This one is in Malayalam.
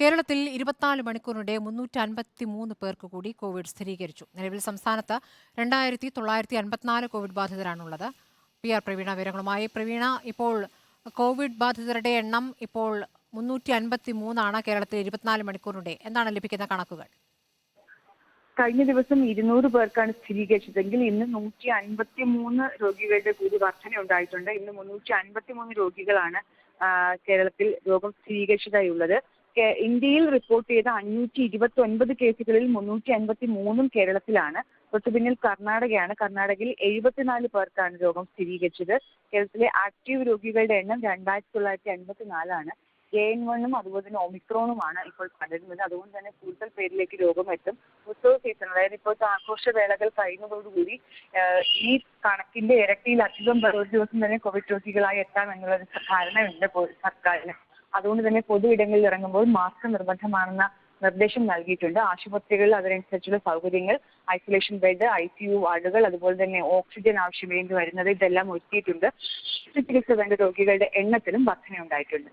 കേരളത്തിൽ ഇരുപത്തിനാല് മണിക്കൂറിനിടെ മുന്നൂറ്റി അൻപത്തി മൂന്ന് പേർക്ക് കൂടി കോവിഡ് സ്ഥിരീകരിച്ചു. നിലവിൽ സംസ്ഥാനത്ത് രണ്ടായിരത്തി തൊള്ളായിരത്തി അൻപത്തിനാല് കോവിഡ് ബാധിതരാണുള്ളത്. പി ആർ പ്രവീണ വിവരങ്ങളുമായി പ്രവീണ ഇപ്പോൾ കോവിഡ് ബാധിതരുടെ എണ്ണം ഇപ്പോൾ മുന്നൂറ്റി അൻപത്തി മൂന്നാണ് കേരളത്തിൽ ഇരുപത്തിനാല് മണിക്കൂറിനിടെ. എന്താണ് ലഭിക്കുന്ന കണക്കുകൾ? കഴിഞ്ഞ ദിവസം ഇരുന്നൂറ് പേർക്കാണ് സ്ഥിരീകരിച്ചതെങ്കിൽ ഇന്ന് നൂറ്റി അൻപത്തി മൂന്ന് രോഗികളുടെ കൂടി വർധന ഉണ്ടായിട്ടുണ്ട്. ഇന്ന് മുന്നൂറ്റി അൻപത്തി മൂന്ന് രോഗികളാണ് കേരളത്തിൽ രോഗം സ്ഥിരീകരിച്ചതായി ഉള്ളത് ഇന്ത്യയിൽ റിപ്പോർട്ട് ചെയ്ത അഞ്ഞൂറ്റി ഇരുപത്തി ഒൻപത് കേസുകളിൽ മുന്നൂറ്റി അൻപത്തി മൂന്നും കേരളത്തിലാണ്. തൊട്ടു പിന്നിൽ കർണാടകയാണ്. കർണാടകയിൽ എഴുപത്തിനാല് പേർക്കാണ് രോഗം സ്ഥിരീകരിച്ചത്. കേരളത്തിലെ ആക്റ്റീവ് രോഗികളുടെ എണ്ണം രണ്ടായിരത്തി തൊള്ളായിരത്തി അൻപത്തി നാലാണ് എൻ വണ്ണും അതുപോലെ തന്നെ ഒമിക്രോണുമാണ് ഇപ്പോൾ പടരുന്നത്. അതുകൊണ്ട് തന്നെ കൂടുതൽ പേരിലേക്ക് രോഗം എത്തും ഉത്സവ സീസൺ അതായത് ഇപ്പോഴത്തെ ആഘോഷവേളകൾ കഴിയുന്നതോടുകൂടി ഈ കണക്കിന്റെ ഇരട്ടിയിലധികം പേർ ഒരു ദിവസം തന്നെ കോവിഡ് രോഗികളായി എത്താം എന്നുള്ളൊരു ധാരണയുണ്ട് സർക്കാരിന്. അതുകൊണ്ട് തന്നെ പൊതു ഇടങ്ങളിൽ ഇറങ്ങുമ്പോൾ മാസ്ക് നിർബന്ധമാണെന്ന നിർദ്ദേശം നൽകിയിട്ടുണ്ട്. ആശുപത്രികളിൽ അതിനനുസരിച്ചുള്ള സൗകര്യങ്ങൾ isolation bed I C U വാർഡുകൾ അതുപോലെ തന്നെ ഓക്സിജൻ ആവശ്യം വേണ്ടി വരുന്നത് ഇതെല്ലാം ഒരുക്കിയിട്ടുണ്ട്. ചികിത്സ വേണ്ട രോഗികളുടെ എണ്ണത്തിലും വർധനയുണ്ടായിട്ടുണ്ട്.